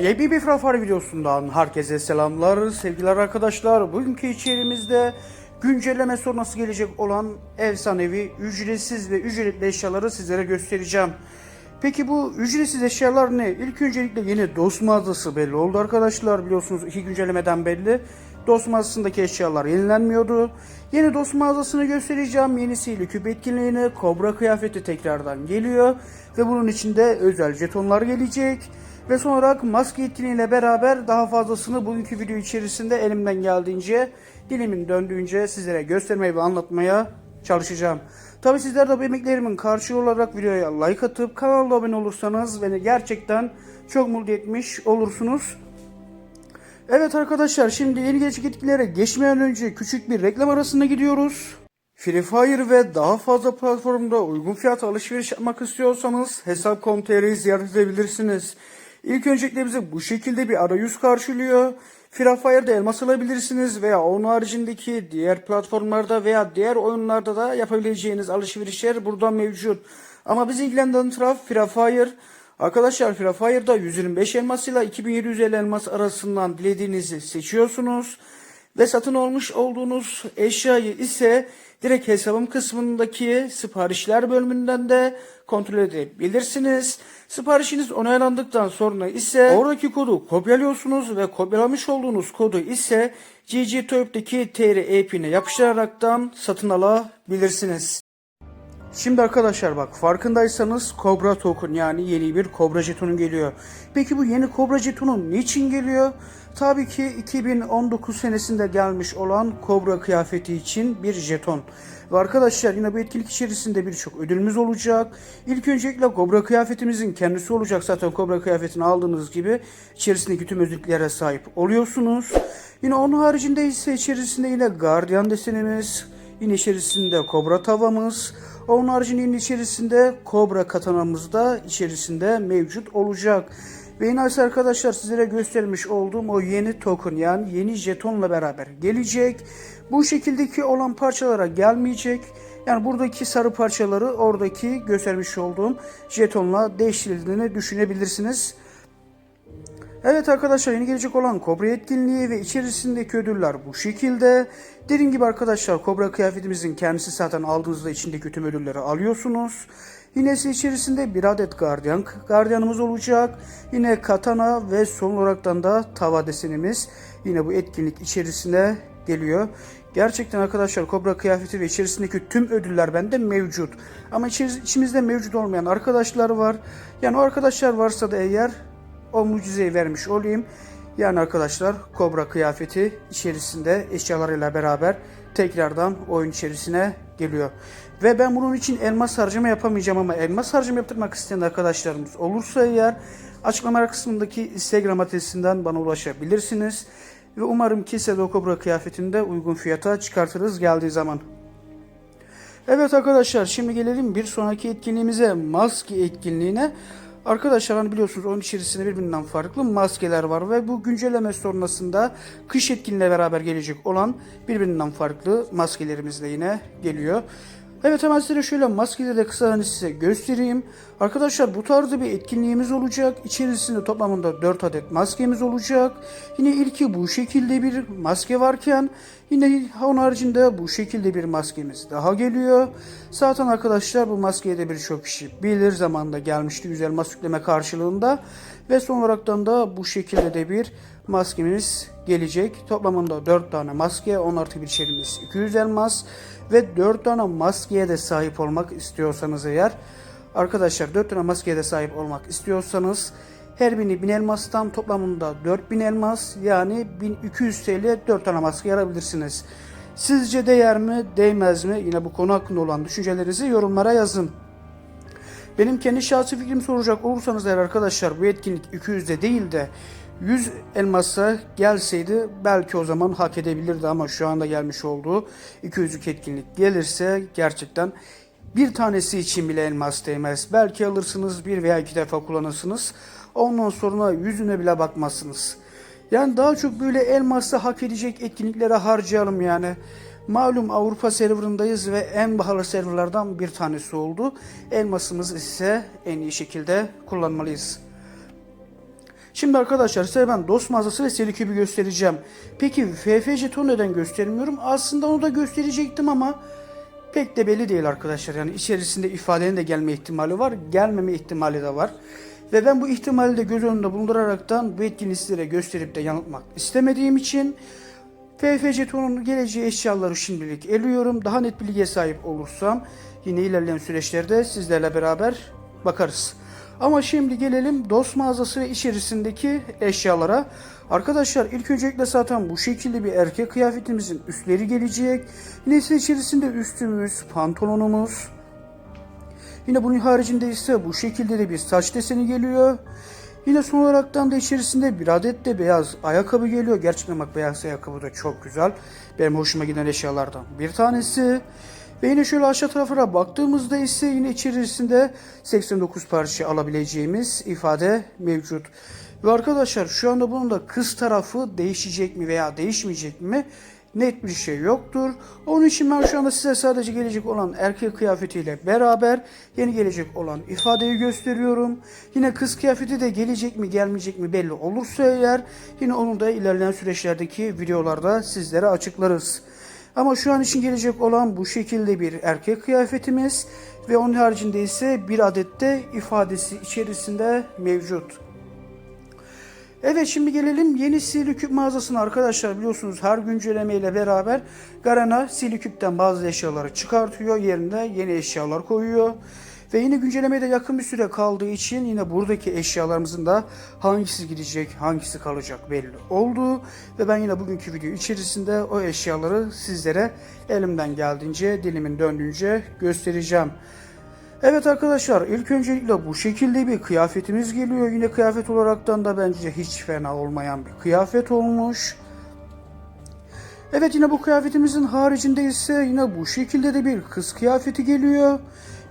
Bir Frafar videosundan herkese selamlar, sevgiler arkadaşlar. Bugünkü içeriğimizde güncelleme sonrası gelecek olan efsanevi ücretsiz ve ücretli eşyaları sizlere göstereceğim. Peki bu ücretsiz eşyalar ne? İlk öncelikle yeni dost mağazası belli oldu arkadaşlar. Biliyorsunuz iki güncellemeden belli. Dost mağazasındaki eşyalar yenilenmiyordu. Yeni dost mağazasını göstereceğim. Yenisiyle küp etkinliğine kobra kıyafeti tekrardan geliyor. Ve bunun içinde özel jetonlar gelecek. Ve son olarak maske etkinliğiyle beraber daha fazlasını bugünkü video içerisinde elimden geldiğince dilimin döndüğünce sizlere göstermeye ve anlatmaya çalışacağım. Tabi sizler de bu emeklerimin karşılığı olarak videoya like atıp kanala abone olursanız beni gerçekten çok mutlu etmiş olursunuz. Evet arkadaşlar şimdi yeni gelecek etkilere geçmeden önce küçük bir reklam arasına gidiyoruz. Free Fire ve daha fazla platformda uygun fiyata alışveriş yapmak istiyorsanız hesap.com.tr'yi ziyaret edebilirsiniz. İlk öncelikle bize bu şekilde bir arayüz karşılıyor. Free elmas alabilirsiniz veya onun haricindeki diğer platformlarda veya diğer oyunlarda da yapabileceğiniz alışverişler burada mevcut. Ama bizi ilgilendiren taraf Free. Arkadaşlar Free Fire'da 125 elmas ile 2750 elmas arasından dilediğinizi seçiyorsunuz. Ve satın almış olduğunuz eşyayı ise direkt hesabım kısmındaki siparişler bölümünden de kontrol edebilirsiniz. Siparişiniz onaylandıktan sonra ise oradaki kodu kopyalıyorsunuz ve kopyalamış olduğunuz kodu ise GG Toyop'taki TR e-pin'e yapıştıraraktan satın alabilirsiniz. Şimdi arkadaşlar bak farkındaysanız Cobra Token yani yeni bir Cobra jetonu geliyor. Peki bu yeni Cobra jetonu niçin geliyor? Tabii ki 2019 senesinde gelmiş olan Cobra kıyafeti için bir jeton. Ve arkadaşlar yine bu etkinlik içerisinde birçok ödülümüz olacak. İlk öncelikle Cobra kıyafetimizin kendisi olacak. Zaten Cobra kıyafetini aldığınız gibi içerisindeki tüm özelliklere sahip oluyorsunuz. Yine onun haricinde ise içerisinde yine Guardian desenimiz, yine içerisinde Cobra tavamız, onun haricinde içerisinde Cobra katanamız da içerisinde mevcut olacak. Ve yine arkadaşlar sizlere göstermiş olduğum o yeni token yani yeni jetonla beraber gelecek. Bu şekildeki olan parçalara gelmeyecek. Yani buradaki sarı parçaları oradaki göstermiş olduğum jetonla değiştirildiğini düşünebilirsiniz. Evet arkadaşlar yeni gelecek olan Kobra etkinliği ve içerisindeki ödüller bu şekilde. Dediğim gibi arkadaşlar Kobra kıyafetimizin kendisi zaten aldığınızda içindeki tüm ödülleri alıyorsunuz. Yine ise içerisinde bir adet gardiyan, gardiyanımız olacak. Yine katana ve son olaraktan da tava desenimiz yine bu etkinlik içerisine geliyor. Gerçekten arkadaşlar Kobra kıyafeti ve içerisindeki tüm ödüller bende mevcut. Ama içimizde mevcut olmayan arkadaşlar var. Yani o arkadaşlar varsa da eğer o mucizeyi vermiş olayım. Yani arkadaşlar Kobra kıyafeti içerisinde eşyalarıyla beraber tekrardan oyun içerisine geliyor. Ve ben bunun için elmas harcama yapamayacağım ama elmas harcama yaptırmak isteyen arkadaşlarımız olursa eğer açıklama kısmındaki Instagram adresinden bana ulaşabilirsiniz. Ve umarım ki size de o Kobra kıyafetinde uygun fiyata çıkartırız geldiği zaman. Evet arkadaşlar şimdi gelelim bir sonraki etkinliğimize maske etkinliğine. Arkadaşlar hani biliyorsunuz onun içerisinde birbirinden farklı maskeler var ve bu güncelleme sonrasında kış etkinliğiyle beraber gelecek olan birbirinden farklı maskelerimiz de yine geliyor. Evet hemen size şöyle maskeleri de kısa hani size göstereyim. Arkadaşlar bu tarzda bir etkinliğimiz olacak. İçerisinde toplamında 4 adet maskemiz olacak. Yine ilki bu şekilde bir maske varken yine onun haricinde bu şekilde bir maskemiz daha geliyor. Zaten arkadaşlar bu maskeyi de birçok kişi bilir zamanında gelmişti güzel maske yükleme karşılığında. Ve son olaraktan da bu şekilde de bir maskemiz gelecek. Toplamında 4 tane maske, 10 artı bir içerimiz 200 elmas ve 4 tane maskeye de sahip olmak istiyorsanız eğer arkadaşlar 4 tane maskeye de sahip olmak istiyorsanız her bini 1000 elmastan toplamında 4000 elmas yani 1200 TL 4 tane maske yarabilirsiniz. Sizce değer mi değmez mi? Yine bu konu hakkında olan düşüncelerinizi yorumlara yazın. Benim kendi şahsi fikrimi soracak olursanız eğer arkadaşlar bu etkinlik 200'de değil de 100 elmasa gelseydi belki o zaman hak edebilirdi ama şu anda gelmiş olduğu 200'lük etkinlik gelirse gerçekten bir tanesi için bile elmas değmez. Belki alırsınız bir veya iki defa kullanırsınız. Ondan sonra yüzüne bile bakmazsınız. Yani daha çok böyle elması hak edecek etkinliklere harcayalım yani. Malum Avrupa serverındayız ve en pahalı serverlardan bir tanesi oldu. Elmasımız ise en iyi şekilde kullanmalıyız. Şimdi arkadaşlar size ben dost mağazası ve Seliküp'ü göstereceğim. Peki FF jeton neden göstermiyorum? Aslında onu da gösterecektim ama pek de belli değil arkadaşlar. Yani içerisinde ifadenin de gelme ihtimali var, gelmeme ihtimali de var. Ve ben bu ihtimali de göz önünde bulunduraraktan bu etkinliği sizlere gösterip de yanıltmak istemediğim için FF jetonun geleceği eşyaları şimdilik eliyorum. Daha net bilgiye sahip olursam yine ilerleyen süreçlerde sizlerle beraber bakarız. Ama şimdi gelelim dost mağazası ve içerisindeki eşyalara. Arkadaşlar ilk öncelikle zaten bu şekilde bir erkek kıyafetimizin üstleri gelecek. Yine içerisinde üstümüz, pantolonumuz, Yine bunun haricinde ise bu şekilde de bir saç deseni geliyor. Yine son olaraktan da içerisinde bir adet de beyaz ayakkabı geliyor. Gerçekten bak beyaz ayakkabı da çok güzel. Benim hoşuma giden eşyalardan bir tanesi. Ve yine şöyle aşağı tarafına baktığımızda ise yine içerisinde 89 parça alabileceğimiz ifade mevcut. Ve arkadaşlar şu anda bunun da kız tarafı değişecek mi veya değişmeyecek mi? Net bir şey yoktur. Onun için ben şu anda size sadece gelecek olan erkek kıyafetiyle beraber yeni gelecek olan ifadeyi gösteriyorum. Yine kız kıyafeti de gelecek mi gelmeyecek mi belli olursa eğer yine onu da ilerleyen süreçlerdeki videolarda sizlere açıklarız. Ama şu an için gelecek olan bu şekilde bir erkek kıyafetimiz ve onun haricinde ise bir adet de ifadesi içerisinde mevcut. Evet şimdi gelelim yeni Siliküp mağazasına arkadaşlar biliyorsunuz her güncelleme ile beraber Garena Siliküp'ten bazı eşyaları çıkartıyor yerine yeni eşyalar koyuyor. Ve yine güncellemeye de yakın bir süre kaldığı için yine buradaki eşyalarımızın da hangisi gidecek hangisi kalacak belli oldu. Ve ben yine bugünkü video içerisinde o eşyaları sizlere elimden geldiğince dilimin döndüğünce göstereceğim. Evet arkadaşlar ilk öncelikle bu şekilde bir kıyafetimiz geliyor. Yine kıyafet olaraktan da bence hiç fena olmayan bir kıyafet olmuş. Evet yine bu kıyafetimizin haricinde ise yine bu şekilde de bir kız kıyafeti geliyor.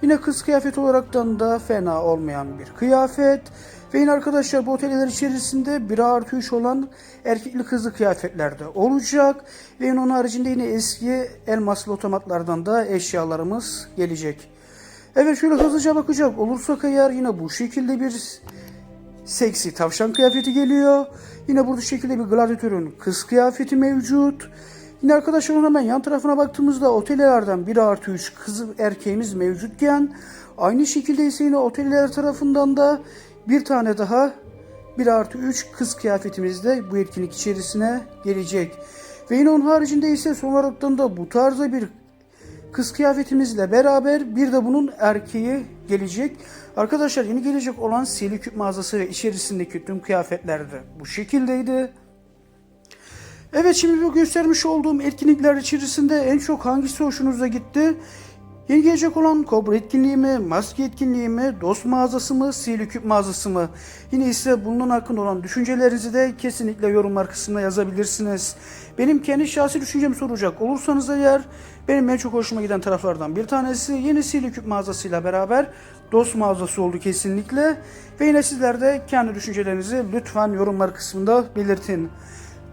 Yine kız kıyafet olaraktan da fena olmayan bir kıyafet. Ve yine arkadaşlar bu oteller içerisinde 1 artı 3 olan erkekli kızlı kıyafetlerde olacak. Ve yine onun haricinde yine eski elmaslı otomatlardan da eşyalarımız gelecek. Evet şöyle hızlıca bakacak olursak eğer yine bu şekilde bir seksi tavşan kıyafeti geliyor. Yine burada şekilde bir gladyatörün kız kıyafeti mevcut. Yine arkadaşlar hemen yan tarafına baktığımızda otellerden 1 artı 3 kız erkeğimiz mevcutken aynı şekilde ise yine oteller tarafından da bir tane daha 1 artı 3 kız kıyafetimiz de bu etkinlik içerisine gelecek. Ve yine onun haricinde ise son olaraktan da bu tarzda bir kız kıyafetimizle beraber bir de bunun erkeği gelecek. Arkadaşlar yeni gelecek olan Siliküp mağazası ve içerisindeki tüm kıyafetler de bu şekildeydi. Evet şimdi bu göstermiş olduğum etkinlikler içerisinde en çok hangisi hoşunuza gitti? Yeni gelecek olan Kobra etkinliği mi, maske etkinliği mi, dost mağazası mı, Siliküp mağazası mı? Yine ise bunun hakkında olan düşüncelerinizi de kesinlikle yorumlar kısmına yazabilirsiniz. Benim kendi şahsi düşüncemi soracak olursanız eğer benim en çok hoşuma giden taraflardan bir tanesi yeni Siliküp mağazasıyla beraber dost mağazası oldu kesinlikle. Ve yine sizler de kendi düşüncelerinizi lütfen yorumlar kısmında belirtin.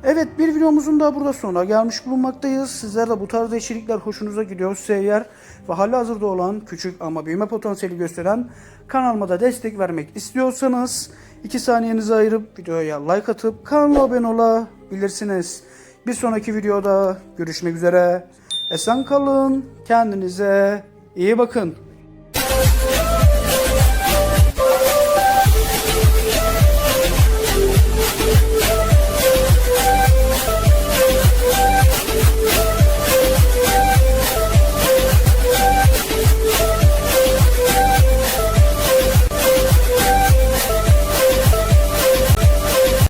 Evet bir videomuzun da burada sonuna gelmiş bulunmaktayız. Sizler de bu tarzda içerikler hoşunuza gidiyorsa eğer ve hali hazırda olan küçük ama büyüme potansiyeli gösteren kanalıma da destek vermek istiyorsanız 2 saniyenizi ayırıp videoya like atıp kanala abone olabilirsiniz. Bir sonraki videoda görüşmek üzere. Esen kalın, kendinize iyi bakın.